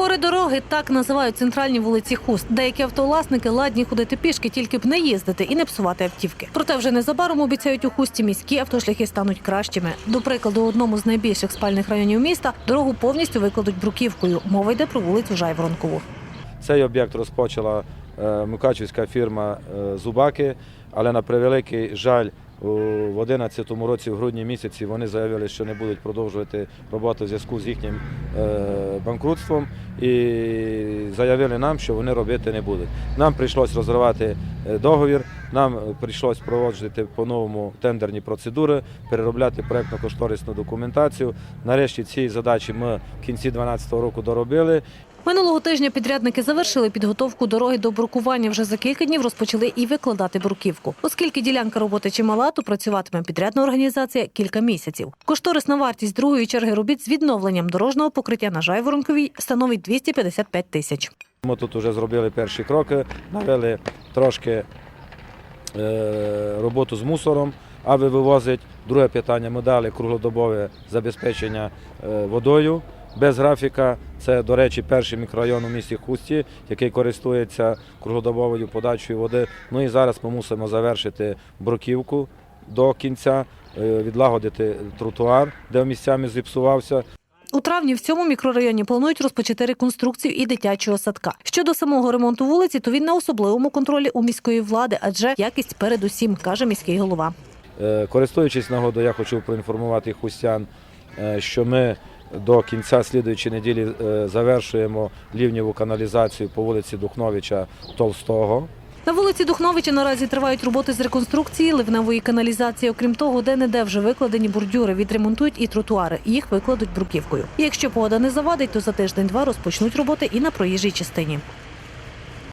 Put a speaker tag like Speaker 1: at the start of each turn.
Speaker 1: Гори дороги так називають центральні вулиці Хуст. Деякі автовласники ладні ходити пішки, тільки б не їздити і не псувати автівки. Проте вже незабаром обіцяють у хусті міські автошляхи стануть кращими. До прикладу, у одному з найбільших спальних районів міста дорогу повністю викладуть бруківкою. Мова йде про вулицю Жайворонкову.
Speaker 2: Цей об'єкт розпочала е, мукачівська фірма е, Зубаки, але на превеликий жаль, у- в 2011 році, в грудні місяці, вони заявили, що не будуть продовжувати роботу в зв'язку з їхнім е, банкрутством і заявили нам, що вони робити не будуть. Нам прийшлось розривати е, договір, нам е, прийшлось проводжувати по-новому тендерні процедури, переробляти проєктно-кошторисну документацію. Нарешті ці задачі ми в кінці 2012 року доробили.
Speaker 1: Минулого тижня підрядники завершили підготовку дороги до брукування. Вже за кілька днів розпочали і викладати бруківку. Оскільки ділянка роботи чимала, то працюватиме підрядна організація кілька місяців. Кошторисна вартість другої черги робіт з відновленням дорожнього покриття на Жайворонковій становить 255 тисяч.
Speaker 2: Ми тут вже зробили перші кроки, навели трошки е, роботу з мусором, аби вивозить. Друге питання ми дали круглодобове забезпечення е, водою без графіка. Це, до речі, перший мікрорайон у місті Хусті, який користується круглодобовою подачею води. Ну і зараз ми мусимо завершити бруківку до кінця, е, відлагодити тротуар, де місцями зіпсувався.
Speaker 1: У травні в цьому мікрорайоні планують розпочати реконструкцію і дитячого садка. Щодо самого ремонту вулиці, то він на особливому контролі у міської влади, адже якість передусім, каже міський голова.
Speaker 2: Е, Користуючись нагодою, я хочу проінформувати хустян, е, що ми до кінця слідуючої неділі е, завершуємо лівніву каналізацію по вулиці Духновича Толстого.
Speaker 1: На вулиці Духновича наразі тривають роботи з реконструкції ливневої каналізації. Окрім того, де-не-де вже викладені бордюри, відремонтують і тротуари. Їх викладуть бруківкою. Якщо погода не завадить, то за тиждень-два розпочнуть роботи і на проїжджій частині.